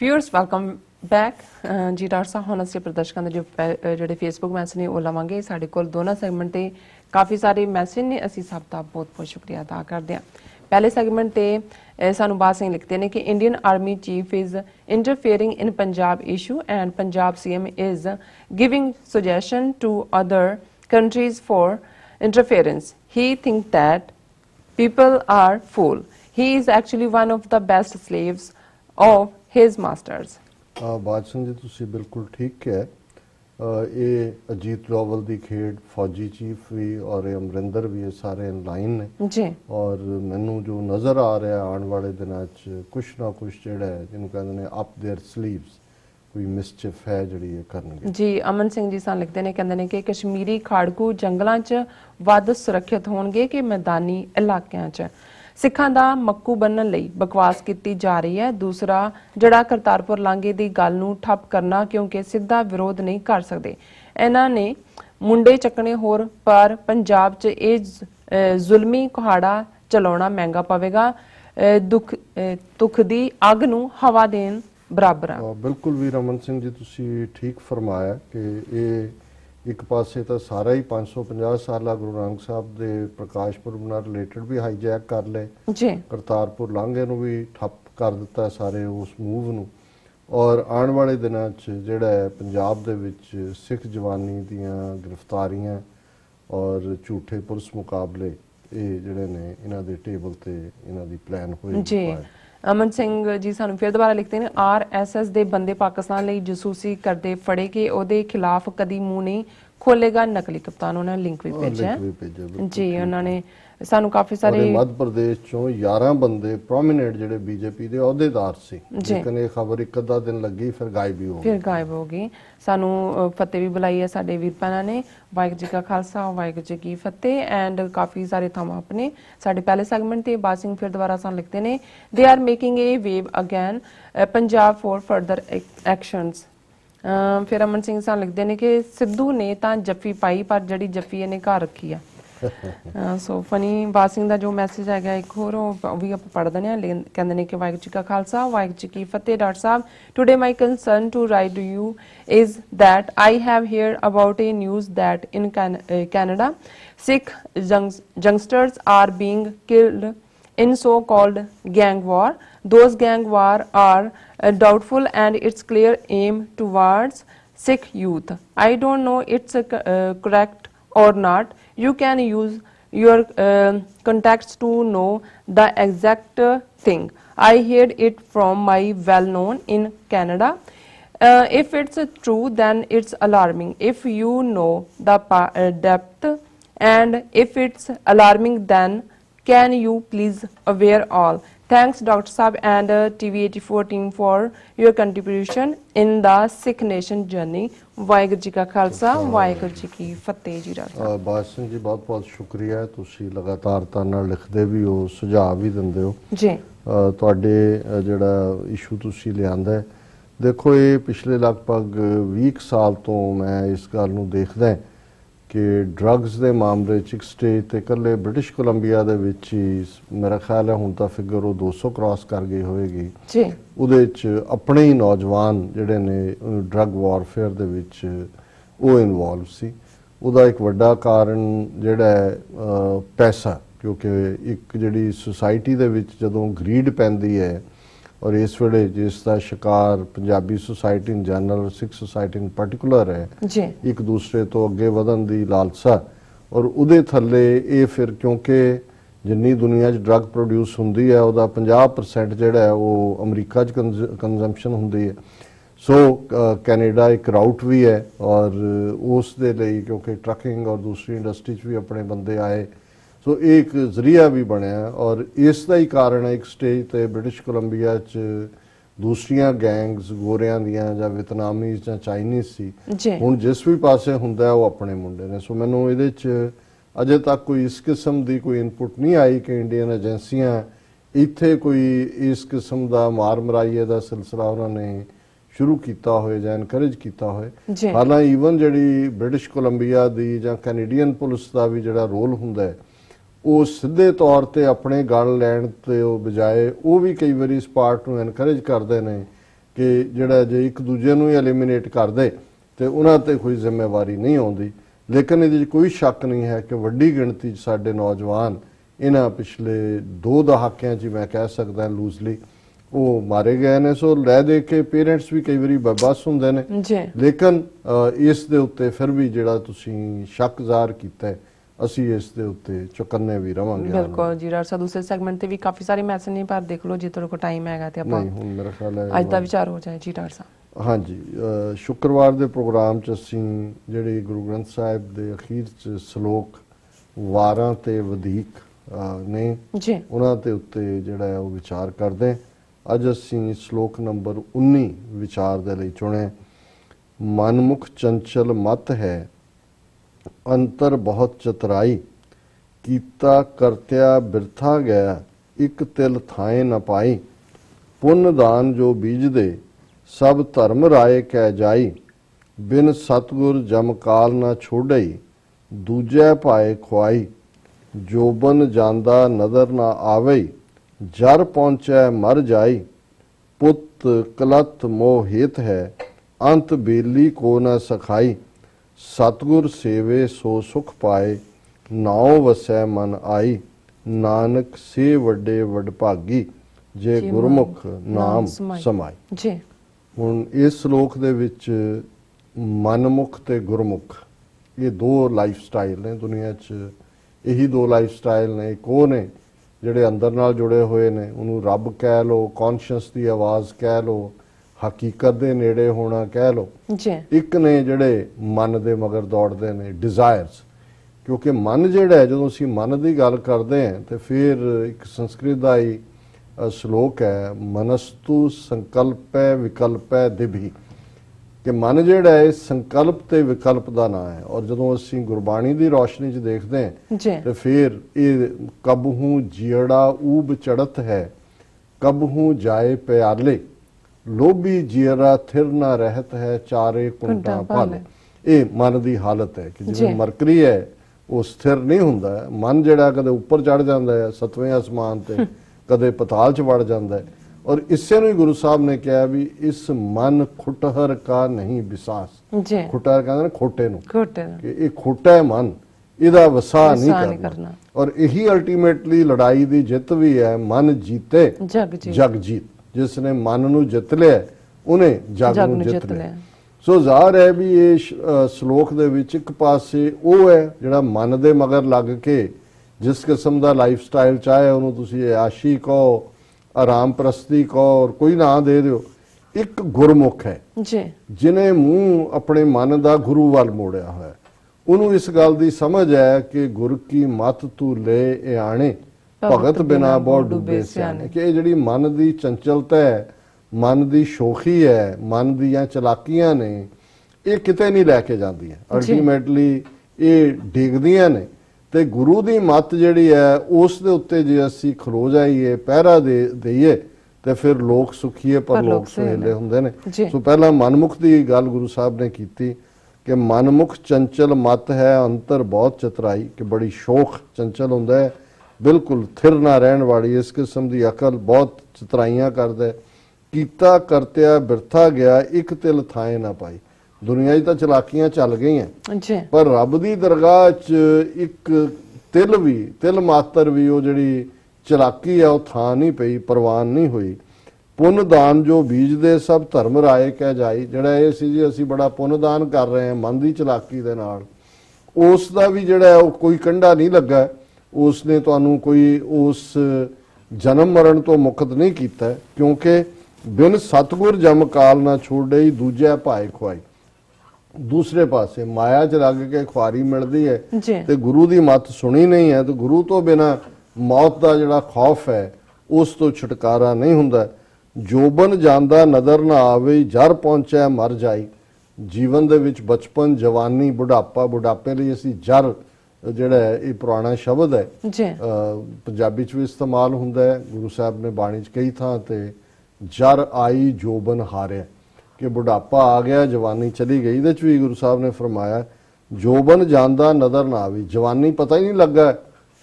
Viewers welcome back ji doctor sahib, ਹੁਣ ਅਸੀਂ ਪ੍ਰਦਰਸ਼ਕਾਂ ਦੇ ਜੋ ਪੈ- ਜਿਹੜੇ ਫੇਸਬੁੱਕ ਮੈਸੇਜ ਨੇ, ਉਹ ਲਵਾਂਗੇ। ਸਾਡੇ ਕੋਲ ਦੋਨਾਂ ਸੈਗਮੈਂਟ ਤੇ ਕਾਫੀ ਸਾਰੇ ਮੈਸੇਜ ਨੇ। ਅਸੀਂ ਸਭ ਦਾ ਬਹੁਤ ਬਹੁਤ ਸ਼ੁਕਰੀਆ ਅਦਾ ਕਰਦੇ ਹਾਂ। ਪਹਿਲੇ ਸੈਗਮੈਂਟ ਤੇ ਸਾਨੂੰ ਬਾਤ ਸਿੰਘ ਲਿਖਦੇ ਨੇ ਕਿ Indian army chief is interfering in Punjab issue and Punjab CM is giving suggestion to other countries for interference. He think that people are fool. He is actually one of the best slaves of his masters ਆ ਬਾਦ ਸਿੰਘ ਜੀ ਤੁਸੀਂ ਬਿਲਕੁਲ ਠੀਕ ਕਿਹਾ ਅ, ਇਹ ਅਜੀਤ ਡੋਵਲ ਦੀ ਖੇਡ ਫੌਜੀ chief ਵੀ ਔਰ ਇਹ ਅਮਰਿੰਦਰ ਵੀ ਇਹ ਸਾਰੇ ਲਾਈਨ ਨੇ ਜੀ ਔਰ ਮੈਨੂੰ ਜੋ ਨਜ਼ਰ ਆ ਰਿਹਾ ਆਉਣ ਵਾਲੇ ਦਿਨਾਂ 'ਚ ਕੁਛ ਨਾ ਕੁਛ ਜਿਹੜਾ ਹੈ ਜਿਹਨੂੰ ਕਹਿੰਦੇ ਨੇ ਅਪ देयर ਸਲੀਵਸ ਕੋਈ ਮਿਸਚਿਫ ਹੈ ਜਿਹੜੀ ਇਹ ਕਰਨਗੇ ਜੀ ਅਮਨ ਸਿੰਘ ਜੀ ਸਾਨੂੰ ਲਿਖਦੇ ਨੇ ਕਹਿੰਦੇ ਨੇ ਕਿ ਕਸ਼ਮੀਰੀ ਖਾੜਕੂ ਜੰਗਲਾਂ 'ਚ ਵੱਧ ਸੁਰੱਖਿਅਤ ਹੋਣਗੇ ਕਿ ਮੈਦਾਨੀ ਇਲਾਕਿਆਂ 'ਚ ਸਿੱਖਾਂ ਦਾ ਮੱਕੂ ਬੰਨਣ ਲਈ ਬਕਵਾਸ ਕੀਤੀ ਜਾ ਰਹੀ ਹੈ। ਦੂਸਰਾ, ਜਿਹੜਾ ਕਰਤਾਰਪੁਰ ਲਾਂਘੇ ਦੀ ਗੱਲ ਨੂੰ ਠੱਪ ਕਰਨਾ ਕਿਉਂਕਿ ਸਿੱਧਾ ਵਿਰੋਧ ਨਹੀਂ ਕਰ ਸਕਦੇ। ਇਹਨਾਂ ਨੇ ਮੁੰਡੇ ਚੱਕਣੇ ਹੋਰ, ਪਰ ਪੰਜਾਬ 'ਚ ਇਹ ਜ਼ੁਲਮੀ ਕੁਹਾੜਾ ਚਲਾਉਣਾ ਮਹਿੰਗਾ ਪਵੇਗਾ। ਦੁੱਖ, ਅਹ, ਦੁੱਖ ਦੀ ਅੱਗ ਨੂੰ ਹਵਾ ਦੇਣ ਬਰਾਬਰ ਆ। ਬਿਲਕੁਲ ਵੀ ਰਮਨ ਸਿੰਘ ਜੀ, ਤੁਸੀਂ ਠੀਕ ਫਰਮਾਇਆ ਕਿ ਇਹ ਇੱਕ ਪਾਸੇ ਤਾਂ ਸਾਰਾ ਹੀ 550 ਸਾਲਾ ਗੁਰੂ ਨਾਨਕ ਸਾਹਿਬ ਦੇ ਪ੍ਰਕਾਸ਼ ਪੁਰਬ ਨਾਲ ਰਿਲੇਟਡ ਵੀ ਹਾਈਜੈਕ ਕਰ ਲਏ। ਜੀ। ਕਰਤਾਰਪੁਰ ਲਾਂਘੇ ਨੂੰ ਵੀ ਠੱਪ ਕਰ ਦਿੱਤਾ ਸਾਰੇ ਉਸ ਮੂਵ ਨੂੰ। ਔਰ ਆਉਣ ਵਾਲੇ ਦਿਨਾਂ 'ਚ ਜਿਹੜਾ ਹੈ ਪੰਜਾਬ ਦੇ ਵਿੱਚ ਸਿੱਖ ਜਵਾਨੀ ਦੀਆਂ ਗ੍ਰਿਫਤਾਰੀਆਂ ਔਰ ਝੂਠੇ ਪੁਲਿਸ ਮੁਕਾਬਲੇ ਇਹ ਜਿਹੜੇ ਨੇ ਇਹਨਾਂ ਦੇ ਟੇਬਲ ਤੇ ਇਹਨਾਂ ਦੀ ਪਲਾਨ ਹੋਈ ਜੀ। ਅਮਨ ਸਿੰਘ ਜੀ ਸਾਨੂੰ ਫਿਰ ਦੁਬਾਰਾ ਲਿਖਦੇ ਨੇ ਆਰਐਸਐਸ ਦੇ ਬੰਦੇ ਪਾਕਿਸਤਾਨ ਲਈ ਜਸੂਸੀ ਕਰਦੇ ਫੜੇ ਕਿ ਉਹਦੇ ਖਿਲਾਫ ਕਦੀ ਮੂੰਹ ਨਹੀਂ ਖੋਲੇਗਾ। ਨਕਲੀ ਕਪਤਾਨ ਉਹਨਾਂ ਨੇ ਲਿੰਕ ਵੀ ਭੇਜਿਆ। ਜੀ ਉਹਨਾਂ ਨੇ ਸਾਨੂੰ ਕਾਫੀ ਸਾਰੇ ਮੱਧ ਪ੍ਰਦੇਸ਼ ਚੋਂ 11 ਬੰਦੇ ਪ੍ਰੋਮਿਨੈਂਟ ਜਿਹੜੇ ਬੀਜੇਪੀ ਦੇ ਅਹੁਦੇਦਾਰ ਸੀ। ਲੇਕਿਨ ਇਹ ਖਬਰ ਇੱਕ ਅੱਧਾ ਦਿਨ ਲੱਗੀ ਫਿਰ ਗਾਇਬ ਹੀ ਹੋ ਗਈ ਫਿਰ ਗਾਇਬ ਹੋ ਗਈ। ਸਾਨੂੰ ਫਤਿਹ ਵੀ ਬੁਲਾਈ ਹੈ ਸਾਡੇ ਵੀਰ ਭੈਣਾਂ ਨੇ। ਵਾਹਿਗੁਰੂ ਜੀ ਕਾ ਖਾਲਸਾ ਵਾਹਿਗੁਰੂ ਜੀ ਕੀ ਫਤਿਹ ਐਂਡ ਕਾਫੀ ਸਾਰੇ ਥਾਵਾਂ ਆਪਣੇ। ਸਾਡੇ ਪਹਿਲੇ ਸੈਗਮੈਂਟ ਤੇ ਬਾਦ ਸਿੰਘ ਫਿਰ ਦੁਬਾਰਾ ਸਾਨੂੰ ਲਿਖਦੇ ਨੇ they are making a wave again Punjab for further actions ਫਿਰ ਅਮਨ ਸਿੰਘ ਸਾਨੂੰ ਲਿਖਦੇ ਨੇ ਕਿ ਸਿੱਧੂ ਨੇ ਤਾਂ ਜੱਫੀ ਪਾਈ ਪਰ ਜਿਹੜੀ ਜੱਫੀ ਇਹਨੇ ਘਰ ਰੱਖੀ ਆ। ਸੋ ਫਨੀ ਬਾਦ ਸਿੰਘ ਦਾ ਜੋ ਮੈਸੇਜ ਹੈਗਾ ਇੱਕ ਹੋਰ ਉਹ ਉਹ ਵੀ ਆਪਾਂ ਪੜ੍ਹ ਦਿੰਦੇ ਹਾਂ ਲੇਕਿਨ ਕਹਿੰਦੇ ਨੇ ਕਿ ਵਾਹਿਗੁਰੂ ਜੀ ਕਾ ਖਾਲਸਾ ਵਾਹਿਗੁਰੂ ਜੀ ਕੀ ਫਤਿਹ doctor Sahib today my concern to write to you is that I have heard about a news that in Can- uh, Canada, Sikh young- youngsters are being killed in so-called gang war. Those gang war are uh, doubtful and its clear aim towards Sikh youth. I don't know it's uh, uh, correct or not. You can use your uh, contacts to know the exact uh, thing. I heard it from my well-known in Canada. Uh, if it's true, then it's alarming. If you know the uh, depth, and if it's alarming, then can you please aware all? Thanks, Dr. Saab and uh, TV84 team for your contribution in the Sikh Nation journey. Waheguru ji ਕਾ ਖਾਲਸਾ ਵਾਹਿਗੁਰੂ ਜੀ ਕੀ ਫਤਿਹ ਜੀ ਅ, ਬਾਦ ਸਿੰਘ ਜੀ ਬਹੁਤ ਬਹੁਤ ਸ਼ੁਕਰੀਆ ਤੁਸੀਂ ਲਗਾਤਾਰਤਾ ਨਾਲ ਲਿਖਦੇ ਵੀ ਹੋ ਸੁਝਾਅ ਵੀ ਦਿੰਦੇ ਹੋ ਜੀ ਤੁਹਾਡੇ ਜਿਹੜਾ ਇਸ਼ੂ ਤੁਸੀਂ ਲਿਆਂਦਾ ਦੇਖੋ ਇਹ ਪਿਛਲੇ ਲਗਭਗ 20 ਕੁ ਸਾਲ ਤੋਂ ਮੈਂ ਇਸ ਗੱਲ ਨੂੰ ਦੇਖਦਾ ਹਾਂ ਕਿ ਡਰੱਗਸ ਦੇ ਮਾਮਲੇ 'ਚ ਇੱਕ ਸਟੇਜ ਤੇ ਇਕੱਲੇ ਬ੍ਰਿਟਿਸ਼ ਕੋਲੰਬੀਆ ਦੇ ਵਿੱਚ ਹੀ ਮੇਰਾ ਖਿਆਲ ਹੈ ਹੁਣ ਤਾਂ ਫਿਗਰ ਉਹ 200 ਕ੍ਰਾਸ ਕਰ ਗਈ ਹੋਵੇਗੀ। ਜੀ। ਉਹਦੇ 'ਚ ਆਪਣੇ ਹੀ ਨੌਜਵਾਨ ਜਿਹੜੇ ਨੇ ਡਰੱਗ ਵਾਰਫੇਅਰ ਦੇ ਵਿੱਚ ਉਹ ਇਨਵੋਲਵ ਸੀ। ਉਹਦਾ ਇੱਕ ਵੱਡਾ ਕਾਰਨ ਜਿਹੜਾ ਹੈ ਪੈਸਾ ਕਿਉਂਕਿ ਇੱਕ ਜਿਹੜੀ ਸੁਸਾਇਟੀ ਦੇ ਵਿੱਚ ਜਦੋਂ ਗਰੀਡ ਪੈਂਦੀ ਹੈ ਔਰ ਇਸ ਵੇਲੇ ਜਿਸ ਦਾ ਸ਼ਿਕਾਰ Punjabi society in general Sikh society in particular ਹੈ ਜੀ। ਇੱਕ ਦੂਸਰੇ ਤੋਂ ਅੱਗੇ ਵਧਣ ਦੀ ਲਾਲਸਾ। ਔਰ ਉਹਦੇ ਥੱਲੇ ਇਹ ਫਿਰ ਕਿਉਂਕਿ ਜਿੰਨੀ ਦੁਨੀਆ 'ਚ ਡਰੱਗ ਪ੍ਰੋਡਿਊਸ ਹੁੰਦੀ ਹੈ ਉਹਦਾ 50% ਜਿਹੜਾ ਹੈ ਉਹ ਅਮਰੀਕਾ 'ਚ ਕੰਜ਼ੰਪਸ਼ਨ ਹੁੰਦੀ ਹੈ। ਸੋ ਕੈਨੇਡਾ ਇੱਕ ਰਾਊਟ ਵੀ ਹੈ ਔਰ ਉਸ ਦੇ ਲਈ ਕਿਉਂਕਿ ਟਰੱਕਿੰਗ ਔਰ ਦੂਸਰੀ ਇੰਡਸਟਰੀ 'ਚ ਵੀ ਆਪਣੇ ਬੰਦੇ ਆਏ। ਸੋ ਇਹ ਇੱਕ ਜ਼ਰੀਆ ਵੀ ਬਣਿਆ ਔਰ ਇਸ ਦਾ ਹੀ ਕਾਰਨ ਹੈ ਇੱਕ ਸਟੇਜ ਤੇ ਬ੍ਰਿਟਿਸ਼ ਕੋਲੰਬੀਆ 'ਚ ਦੂਸਰੀਆਂ ਗੈਂਗਸ ਗੋਰਿਆਂ ਦੀਆਂ ਜਾਂ ਵਿਤਨਾਮੀਜ਼ ਜਾਂ ਚਾਈਨੀਜ਼ ਸੀ। ਹੁਣ ਜਿਸ ਵੀ ਪਾਸੇ ਹੁੰਦਾ ਉਹ ਆਪਣੇ ਮੁੰਡੇ ਨੇ। ਸੋ ਮੈਨੂੰ ਇਹਦੇ 'ਚ ਅਜੇ ਤੱਕ ਕੋਈ ਇਸ ਕਿਸਮ ਦੀ ਕੋਈ ਇਨਪੁਟ ਨਹੀਂ ਆਈ ਕਿ ਇੰਡੀਅਨ ਏਜੰਸੀਆਂ ਇੱਥੇ ਕੋਈ ਇਸ ਕਿਸਮ ਦਾ ਮਾਰ ਮਰਾਈਏ ਦਾ ਸਿਲਸਿਲਾ ਉਹਨਾਂ ਨੇ ਸ਼ੁਰੂ ਕੀਤਾ ਹੋਏ ਜਾਂ ਐਨਕਰੇਜ ਕੀਤਾ ਹੋਏ। ਜੀ। ਹਾਲਾਂਕਿ ਈਵਨ ਜਿਹੜੀ ਬ੍ਰਿਟਿਸ਼ ਕੋਲੰਬੀਆ ਦੀ ਜਾਂ ਕੈਨੇਡੀਅਨ ਪੁਲਿਸ ਦਾ ਵੀ ਜਿਹੜਾ ਰੋਲ ਹੁੰਦਾ ਹੈ ਉਹ ਸਿੱਧੇ ਤੌਰ ਤੇ ਆਪਣੇ ਗਨ ਲੈਣ ਤੇ ਉਹ ਬਜਾਏ ਉਹ ਵੀ ਕਈ ਵਾਰੀ ਇਸ ਪਾਰਟ ਨੂੰ ਐਨਕਰੇਜ ਕਰਦੇ ਨੇ ਕਿ ਜਿਹੜਾ ਜੇ ਇੱਕ ਦੂਜੇ ਨੂੰ ਹੀ ਐਲੀਮੀਨੇਟ ਕਰ ਦੇ ਤੇ ਉਹਨਾਂ ਤੇ ਕੋਈ ਜ਼ਿੰਮੇਵਾਰੀ ਨਹੀਂ ਆਉਂਦੀ। ਲੇਕਿਨ ਇਹਦੇ 'ਚ ਕੋਈ ਸ਼ੱਕ ਨਹੀਂ ਹੈ ਕਿ ਵੱਡੀ ਗਿਣਤੀ 'ਚ ਸਾਡੇ ਨੌਜਵਾਨ ਇਹਨਾਂ ਪਿਛਲੇ ਦੋ ਦਹਾਕਿਆਂ 'ਚ ਮੈਂ ਕਹਿ ਸਕਦਾ ਲੂਜ਼ਲੀ ਉਹ ਮਾਰੇ ਗਏ ਨੇ। ਸੋ ਲੈ ਦੇ ਕੇ ਪੇਰੈਂਟਸ ਵੀ ਕਈ ਵਾਰੀ ਬੇਬਸ ਹੁੰਦੇ ਨੇ। ਜੀ। ਲੇਕਿਨ ਇਸ ਦੇ ਉੱਤੇ ਫਿਰ ਵੀ ਜਿਹੜਾ ਤੁਸੀਂ ਸ਼ੱਕ ਜ਼ਾਹਰ ਕੀਤਾ ਹੈ, ਅਸੀਂ ਇਸ ਦੇ ਉੱਤੇ ਚੁਕੰਨੇ ਵੀ ਰਵਾਂਗੇ ਬਿਲਕੁਲ ਜੀ ਡਾਕਟਰ ਸਾਹਿਬ ਦੂਸਰੇ ਸੈਗਮੈਂਟ ਤੇ ਵੀ ਕਾਫੀ ਸਾਰੇ ਮੈਸੇਜ ਨੇ ਪਰ ਦੇਖ ਲਓ ਜੇ ਤੁਹਾਡੇ ਕੋਲ ਟਾਈਮ ਹੈਗਾ ਤੇ ਆਪਾਂ ਨਹੀਂ ਹੁਣ ਮੇਰਾ ਖਿਆਲ ਹੈ ਅੱਜ ਦਾ ਵਿਚਾਰ ਹੋ ਜਾਏ ਜੀ ਡਾਕਟਰ ਸਾਹਿਬ। ਹਾਂਜੀ ਸ਼ੁੱਕਰਵਾਰ ਦੇ ਪ੍ਰੋਗਰਾਮ 'ਚ ਅਸੀਂ ਜਿਹੜੇ ਗੁਰੂ ਗ੍ਰੰਥ ਸਾਹਿਬ ਦੇ ਅਖੀਰ 'ਚ ਸ਼ਲੋਕ ਵਾਰਾਂ ਤੇ ਵਧੇਕ ਨੇ ਜੀ। ਉਹਨਾਂ ਦੇ ਉੱਤੇ ਜਿਹੜਾ ਹੈ ਉਹ ਵਿਚਾਰ ਕਰਦੇ। ਅੱਜ ਅਸੀਂ ਸ਼ਲੋਕ ਨੰਬਰ 19 ਵਿਚਾਰ ਦੇ ਲਈ ਚੁਣਿਆ ਮਨਮੁਖ ਚੰਚਲ ਮਤ ਹੈ ਅੰਤਰ ਬਹੁਤ ਚਤਰਾਈ, ਕੀਤਾ ਕਰਤਿਆ ਬਿਰਥਾ ਗਿਆ ਇੱਕ ਤਿਲ ਥਾਏ ਨਾ ਪਾਈ। ਪੁੰਨ ਦਾਨ ਜੋ ਬੀਜਦੇ, ਸਭ ਧਰਮ ਰਾਏ ਕਹਿ ਜਾਈ। ਬਿਨ ਸਤਗੁਰ ਜਮ ਕਾਲ ਨਾ ਛੋੜਈ ਦੂਜੇ ਭਾਏ ਖੁਆਈ। ਜੋਬਨ ਜਾਂਦਾ ਨਦਰ ਨਾ ਆਵੇ ਜਰ ਪਹੁੰਚੈ ਮਰ ਜਾਈ। ਪੁੱਤ ਕਲਤ ਮੋਹ ਹੈ, ਅੰਤ ਬੇਲੀ ਕੋ ਨਾ ਸਖਾਈ। ਸਤਗੁਰ ਸੇਵੇ ਸੋ ਸੁਖ ਪਾਏ ਨਾਉ ਵਸੈ ਮਨ ਆਈ ਨਾਨਕ ਸੇ ਵੱਡੇ ਵਡਭਾਗੀ ਜੇ ਗੁਰਮੁਖ ਨਾਮ ਸਮਾਈ। ਜੀ। ਹੁਣ ਇਸ ਸ਼ਲੋਕ ਦੇ ਵਿੱਚ ਮਨਮੁਖ ਤੇ ਗੁਰਮੁਖ ਇਹ ਦੋ ਲਾਈਫ ਸਟਾਈਲ ਨੇ ਦੁਨੀਆ 'ਚ। ਇਹੀ ਦੋ ਲਾਈਫ ਸਟਾਈਲ ਨੇ ਉਹ ਨੇ ਜਿਹੜੇ ਅੰਦਰ ਨਾਲ ਜੁੜੇ ਹੋਏ ਨੇ ਉਹਨੂੰ ਰੱਬ ਕਹਿ ਲੋ ਕੌਨਸ਼ੀਅਸ ਦੀ ਆਵਾਜ਼ ਕਹਿ ਲੋ ਹਕੀਕਤ ਦੇ ਨੇੜੇ ਹੋਣਾ ਕਹਿ ਲੋ ਜੀ। ਇੱਕ ਨੇ ਜਿਹੜੇ ਮਨ ਦੇ ਮਗਰ ਦੌੜਦੇ ਨੇ ਡਿਜ਼ਾਇਰਸ ਕਿਉਂਕਿ ਮਨ ਜਿਹੜਾ ਜਦੋਂ ਅਸੀਂ ਮਨ ਦੀ ਗੱਲ ਕਰਦੇ ਹਾਂ ਤੇ ਫਿਰ ਇੱਕ ਸੰਸਕ੍ਰਿਤ ਦਾ ਹੀ ਸ਼ਲੋਕ ਹੈ ਮਨਸਤੂ ਸੰਕਲਪੈ ਵਿਕਲਪੈ ਦਿਭੀ। ਕਿ ਮਨ ਜਿਹੜਾ ਹੈ ਸੰਕਲਪ ਤੇ ਵਿਕਲਪ ਦਾ ਨਾਮ ਹੈ। ਔਰ ਜਦੋਂ ਅਸੀਂ ਗੁਰਬਾਣੀ ਦੀ ਰੋਸ਼ਨੀ 'ਚ ਦੇਖਦੇ ਹਾਂ ਤੇ ਫਿਰ ਇਹ ਕਬਹੂ ਜੀੜਾ ਊਬ ਚੜਤ ਹੈ ਕਬਹੂ ਜਾਏ ਪਿਆਲੇ ਲੋਭੀ ਜੀਰਾ ਥਿਰ ਨਾ ਰਹਿਤ ਹੈ ਚਾਰੇ ਕੁੰਟਾਂ ਭਲ। ਇਹ ਮਨ ਦੀ ਹਾਲਤ ਹੈ ਕਿ ਜਿਵੇਂ। ਮਰਕਰੀ ਹੈ ਉਹ ਸਥਿਰ ਨਹੀਂ ਹੁੰਦਾ। ਮਨ ਜਿਹੜਾ ਕਦੇ ਉੱਪਰ ਚੜ ਜਾਂਦਾ ਹੈ ਸਤਵੇਂ ਅਸਮਾਨ ਤੇ ਕਦੇ ਪਤਾਲ 'ਚ ਵੜ ਜਾਂਦਾ ਹੈ। ਔਰ ਇਸੇ ਨੂੰ ਹੀ ਗੁਰੂ ਸਾਹਿਬ ਨੇ ਕਿਹਾ ਵੀ ਇਸ ਮਨ ਖੁਟਹਰ ਕਾ ਨਹੀਂ ਵਿਸਾਸ ਜੀ। ਖੁਟਹਰ ਕਹਿੰਦੇ ਨੇ ਖੋਟੇ ਨੂੰ। ਘੋਟੇ ਦਾ ਕਿ ਇਹ ਖੋਟਾ ਹੈ ਮਨ ਇਹਦਾ ਵਸਾ ਨਹੀਂ ਕਰਨਾ। ਔਰ ਇਹੀ ਅਲਟੀਮੇਟਲੀ ਲੜਾਈ ਦੀ ਜਿੱਤ ਵੀ ਹੈ ਮਨ ਜੀਤੇ। ਜਗ ਜੀਤ। ਜਿਸ ਨੇ ਮਨ ਨੂੰ ਜਿੱਤ ਲਿਆ ਉਹਨੇ ਜਗ ਨੂੰ ਜਿੱਤ ਲਿਆ। ਸੋ ਜ਼ਾਹਰ ਹੈ ਵੀ ਇਹ ਸ਼ਲੋਕ ਦੇ ਵਿੱਚ ਇੱਕ ਪਾਸੇ ਉਹ ਹੈ ਜਿਹੜਾ ਮਨ ਦੇ ਮਗਰ ਲੱਗ ਕੇ ਜਿਸ ਕਿਸਮ ਦਾ ਲਾਈਫ ਸਟਾਈਲ ਚਾਹੇ ਉਹਨੂੰ ਤੁਸੀਂ ਆਸ਼ੀ ਕਹੋ ਆਰਾਮ ਪ੍ਰਸਤੀ ਕਹੋ ਔਰ ਕੋਈ ਨਾਂ ਦੇ ਦਿਓ ਇੱਕ ਗੁਰਮੁਖ ਹੈ। ਜੀ। ਜਿਨੇ ਮੂੰਹ ਆਪਣੇ ਮਨ ਦਾ ਗੁਰੂ ਵੱਲ ਮੋੜਿਆ ਹੋਇਆ। ਉਹਨੂੰ ਇਸ ਗੱਲ ਦੀ ਸਮਝ ਹੈ ਕਿ ਗੁਰ ਕੀ ਮਤ ਤੂੰ ਲੈ ਇਹ ਆਣੇ ਭਗਤ ਬਿਨਾ ਬਹੁ ਡੁੱਬੇ ਸਿਆਣੇ। ਕਿ ਇਹ ਜਿਹੜੀ ਮਨ ਦੀ ਚੰਚਲਤਾ ਹੈ ਮਨ ਦੀ ਸ਼ੋਖੀ ਹੈ ਮਨ ਦੀਆਂ ਚਲਾਕੀਆਂ ਨੇ ਇਹ ਕਿਤੇ ਨਹੀਂ ਲੈ ਕੇ ਜਾਂਦੀਆਂ। ਅਲਟੀਮੇਟਲੀ ਇਹ ਡਿੱਗਦੀਆਂ ਨੇ। ਤੇ ਗੁਰੂ ਦੀ ਮੱਤ ਜਿਹੜੀ ਹੈ ਉਸ ਦੇ ਉੱਤੇ ਜੇ ਅਸੀਂ ਖਲੋ ਜਾਈਏ ਪਹਿਰਾ ਦੇ ਦਈਏ ਤੇ ਫਿਰ ਲੋਕ ਸੁਖੀਏ ਪਰ ਲੋਕ ਸੁਹੇਲੇ। ਹੁੰਦੇ ਨੇ। ਸੋ ਪਹਿਲਾਂ ਮਨਮੁਖ ਦੀ ਗੱਲ ਗੁਰੂ ਸਾਹਿਬ ਨੇ ਕੀਤੀ ਕਿ ਮਨਮੁਖ ਚੰਚਲ ਮਤ ਹੈ ਅੰਤਰ ਬਹੁਤ ਚਤਰਾਈ ਕਿ ਬੜੀ ਸ਼ੋਖ ਚੰਚਲ ਹੁੰਦਾ ਹੈ। ਬਿਲਕੁਲ ਥਿਰ ਨਾ ਰਹਿਣ ਵਾਲੀ ਇਸ ਕਿਸਮ ਦੀ ਅਕਲ ਬਹੁਤ ਚਤਰਾਈਆਂ ਕਰਦਾ ਕੀਤਾ ਕਰਤਿਆ ਬਿਰਥਾ ਗਿਆ ਇੱਕ ਤਿਲ ਥਾਏ ਨਾ ਪਾਈ। ਦੁਨੀਆ 'ਚ ਤਾਂ ਚਲਾਕੀਆਂ ਚੱਲ ਗਈਆਂ। ਜੀ ਪਰ ਰੱਬ ਦੀ ਦਰਗਾਹ 'ਚ ਇੱਕ ਤਿਲ ਵੀ ਤਿਲ ਮਾਤਰ ਵੀ ਉਹ ਜਿਹੜੀ ਚਲਾਕੀ ਆ ਉਹ ਥਾਂ ਨਹੀਂ ਪਈ ਪ੍ਰਵਾਨ ਨਹੀਂ ਹੋਈ। ਪੁੰਨ ਦਾਨ ਜੋ ਬੀਜਦੇ ਸਭ ਧਰਮ ਰਾਏ ਕਹਿ ਜਾਈ। ਜਿਹੜਾ ਇਹ ਸੀ ਜੀ ਅਸੀਂ ਬੜਾ ਪੁੰਨ ਦਾਨ ਕਰ ਰਹੇ ਹਾਂ ਮਨ ਦੀ ਚਲਾਕੀ ਦੇ ਨਾਲ। ਉਸ ਦਾ ਵੀ ਜਿਹੜਾ ਉਹ ਕੋਈ ਕੰਡਾ ਨਹੀਂ ਲੱਗਾ। ਉਸ ਨੇ ਤੁਹਾਨੂੰ ਕੋਈ ਉਸ ਜਨਮ ਮਰਨ ਤੋਂ ਮੁਕਤ ਨਹੀਂ ਕੀਤਾ ਕਿਉਂਕਿ ਬਿਨ ਸਤਗੁਰ ਜਮ ਕਾਲ ਨਾ ਛੋੜਈ ਦੂਜਾ ਭਾਏ ਖੁਆਈ। ਦੂਸਰੇ ਪਾਸੇ ਮਾਇਆ ਚ ਲੱਗ ਕੇ ਖੁਆਰੀ ਮਿਲਦੀ ਹੈ ਤੇ ਗੁਰੂ ਦੀ ਮੱਤ ਸੁਣੀ ਨਹੀਂ ਹੈ ਤੇ ਗੁਰੂ ਤੋਂ ਬਿਨਾ ਮੌਤ ਦਾ ਜਿਹੜਾ ਖੌਫ ਹੈ ਉਸ ਤੋਂ ਛੁਟਕਾਰਾ ਨਹੀਂ ਹੁੰਦਾ। ਜੋਬਨ ਜਾਂਦਾ ਨਜ਼ਰ ਨਾ ਆਵੇ ਜਰ ਪਹੁੰਚਿਆ ਮਰ ਜਾਈ। ਜੀਵਨ ਦੇ ਵਿੱਚ ਬਚਪਨ ਜਵਾਨੀ ਬੁਢਾਪਾ ਬੁਢਾਪੇ ਲਈ ਅਸੀਂ ਜਰ ਜਿਹੜਾ ਇਹ ਪੁਰਾਣਾ ਸ਼ਬਦ ਹੈ ਜੀ। ਪੰਜਾਬੀ ਚ ਵੀ ਇਸਤੇਮਾਲ ਹੁੰਦਾ ਹੈ। ਗੁਰੂ ਸਾਹਿਬ ਨੇ ਬਾਣੀ ਚ ਕਈ ਥਾਂ ਤੇ ਜਰ ਆਈ ਜੋਬਨ ਹਾਰਿਆ। ਕਿ ਬੁਢਾਪਾ ਆ ਗਿਆ ਜਵਾਨੀ ਚਲੀ ਗਈ ਇਹਦੇ ਚ ਵੀ ਗੁਰੂ ਸਾਹਿਬ ਨੇ ਫਰਮਾਇਆ ਜੋਬਨ ਜਾਂਦਾ ਨਜ਼ਰ ਨਾ ਆਵੇ। ਜਵਾਨੀ ਪਤਾ ਹੀ ਨਹੀਂ ਲੱਗਾ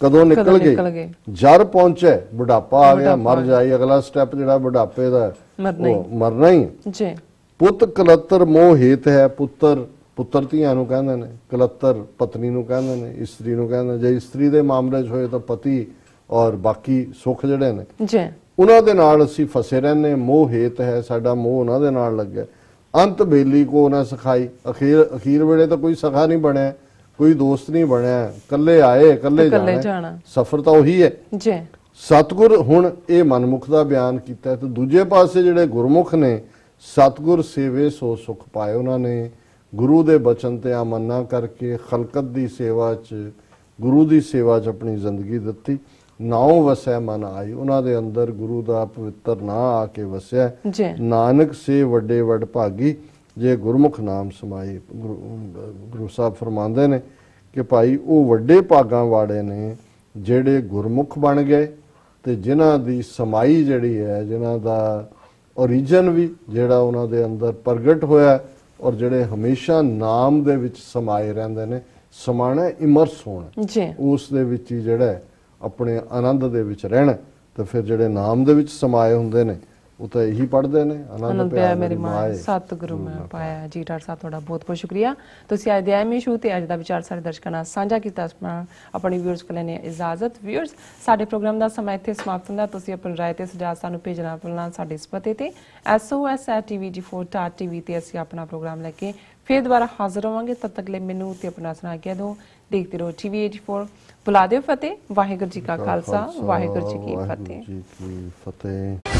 ਕਦੋਂ ਨਿਕਲ ਗਈ। ਗਈ। ਜਰ ਪਹੁੰਚੇ ਬੁਢਾਪਾ ਆ ਗਿਆ ਮਰ ਜਾਈ ਅਗਲਾ ਸਟੈਪ ਜਿਹੜਾ ਬੁਢਾਪੇ ਦਾ ਮਰਨਾ ਹੀ। ਜੀ। ਪੁੱਤ ਕਲੱਤਰ ਮੋਹ ਹੇਤ ਹੈ ਪੁੱਤਰ ਪੁੱਤਰ ਧੀਆਂ ਨੂੰ ਕਹਿੰਦੇ ਨੇ ਕਲੱਤਰ ਪਤਨੀ ਨੂੰ ਕਹਿੰਦੇ ਨੇ ਇਸਤਰੀ ਨੂੰ ਕਹਿੰਦੇ ਨੇ। ਜੇ ਇਸਤਰੀ ਦੇ ਮਾਮਲੇ 'ਚ ਹੋਏ ਤਾਂ ਪਤੀ ਔਰ ਬਾਕੀ ਸੁੱਖ ਜਿਹੜੇ ਨੇ ਜੀ। ਉਹਨਾਂ ਦੇ ਨਾਲ ਅਸੀਂ ਫਸੇ ਰਹਿੰਦੇ ਮੋਹ ਹੇਤ ਹੈ ਸਾਡਾ ਮੋਹ ਉਹਨਾਂ ਦੇ ਨਾਲ ਲੱਗਿਆ। ਅੰਤ ਬੇਲੀ ਕੋ ਨਾ ਸਿਖਾਈ। ਅਖੀਰ ਅਖੀਰ ਵੇਲੇ ਤਾਂ ਕੋਈ ਸਖਾ ਨਹੀਂ ਬਣਿਆ ਕੋਈ ਦੋਸਤ ਨਹੀਂ ਬਣਿਆ। ਇਕੱਲੇ ਆਏ ਇਕੱਲੇ ਜਾਣਾ। ਸਫਰ ਤਾਂ ਉਹੀ ਹੈ। ਜੀ। ਸਤਗੁਰ ਹੁਣ ਇਹ ਮਨਮੁਖ ਦਾ ਬਿਆਨ ਕੀਤਾ ਤੇ ਦੂਜੇ ਪਾਸੇ ਜਿਹੜੇ ਗੁਰਮੁਖ ਨੇ ਸਤਗੁਰ ਸੇਵੇ ਸੋ ਸੁਖ ਪਾਏ ਉਹਨਾਂ ਨੇ। ਗੁਰੂ ਦੇ ਬਚਨ ਤੇ ਆਮੰਨਾ ਕਰਕੇ ਖਲਕਤ ਦੀ ਸੇਵਾ 'ਚ ਗੁਰੂ ਦੀ ਸੇਵਾ 'ਚ ਆਪਣੀ ਜ਼ਿੰਦਗੀ ਦਿੱਤੀ। ਨਾਉ ਵਸੈ ਮਨ ਆਈ। ਉਹਨਾਂ ਦੇ ਅੰਦਰ ਗੁਰੂ ਦਾ ਪਵਿੱਤਰ ਨਾਂ ਆ ਕੇ ਵਸਿਆ ਨਾਨਕ ਸੇ ਵੱਡੇ ਵੱਡ ਭਾਗੀ। ਜੇ ਗੁਰਮੁਖ ਨਾਮ ਸਮਾਈ ਗੁਰੂ ਸਾਹਿਬ ਫਰਮਾਉਂਦੇ ਨੇ ਕਿ ਭਾਈ ਉਹ ਵੱਡੇ ਭਾਗਾਂ ਵਾਲੇ ਨੇ ਜਿਹੜੇ ਗੁਰਮੁਖ ਬਣ ਗਏ ਤੇ ਜਿਨ੍ਹਾਂ ਦੀ ਸਮਾਈ ਜਿਹੜੀ ਹੈ ਜਿਨ੍ਹਾਂ ਦਾ origin ਵੀ ਜਿਹੜਾ ਉਹਨਾਂ ਦੇ ਅੰਦਰ ਪ੍ਰਗਟ ਹੋਇਆ ਔਰ ਜਿਹੜੇ ਹਮੇਸ਼ਾ ਨਾਮ ਦੇ ਵਿੱਚ ਸਮਾਏ ਰਹਿੰਦੇ ਨੇ ਸਮਾਣਾ ਇਮਰਸ ਹੋਣਾ। ਜੀ। ਉਸ ਦੇ ਵਿੱਚ ਹੀ ਜਿਹੜਾ ਆਪਣੇ ਆਨੰਦ ਦੇ ਵਿੱਚ ਰਹਿਣਾ। ਤੇ ਫਿਰ ਜਿਹੜੇ ਨਾਮ ਦੇ ਵਿੱਚ ਸਮਾਏ ਹੁੰਦੇ ਨੇ ਉਹ ਤਾਂ ਇਹੀ ਪੜ੍ਹਦੇ ਨੇ ਆਨੰਦ ਪਿਆ ਮੇਰੀ ਮਾਂ ਸਤਿਗੁਰੂ ਮੈਂ ਪਾਇਆ ਜੀ ਡਾਕਟਰ ਸਾਹਿਬ ਤੁਹਾਡਾ ਬਹੁਤ ਬਹੁਤ ਸ਼ੁਕਰੀਆ। ਤੁਸੀਂ ਅੱਜ ਦੇ ਐਮਏ ਸ਼ੂ ਤੇ ਅੱਜ ਦਾ ਵਿਚਾਰ ਸਾਰੇ ਦਰਸ਼ਕਾਂ ਨਾਲ ਸਾਂਝਾ ਕੀਤਾ ਆਪਣਾ ਵਿਊਅਰਸ ਕੋਲ ਲੈਣੇ ਇਜਾਜ਼ਤ। ਵਿਊਅਰਸ ਸਾਡੇ ਪ੍ਰੋਗਰਾਮ ਦਾ ਸਮਾਂ ਇੱਥੇ ਸਮਾਪਤ ਹੁੰਦਾ ਤੁਸੀਂ ਆਪਣੀ ਰਾਏ ਤੇ ਸੁਝਾਅ ਸਾਨੂੰ ਭੇਜਣਾ ਭੁੱਲਣਾ ਸਾਡੇ ਇਸ ਪਤੇ ਤੇ। Sos@tvg4.tv ਤੇ ਅਸੀਂ ਆਪਣਾ ਪ੍ਰੋਗਰਾਮ ਲੈ ਕੇ ਫਿਰ ਦੁਬਾਰਾ ਹਾਜ਼ਰ ਹੋਵਾਂਗੇ। ਤਦ ਤੱਕ ਲਈ ਮੈਨੂੰ ਤੇ ਆਪਣਾ ਸੁਣਾ ਕੇ ਦਿਓ। ਦੇਖਦੇ ਰਹੋ TV84 ਬੁਲਾ ਦਿਓ ਫਤਿਹ। ਵਾਹਿਗੁਰੂ ਜੀ ਕਾ ਖਾਲਸਾ। ਵਾਹਿਗੁਰੂ ਜੀ ਕੀ ਫਤਿਹ।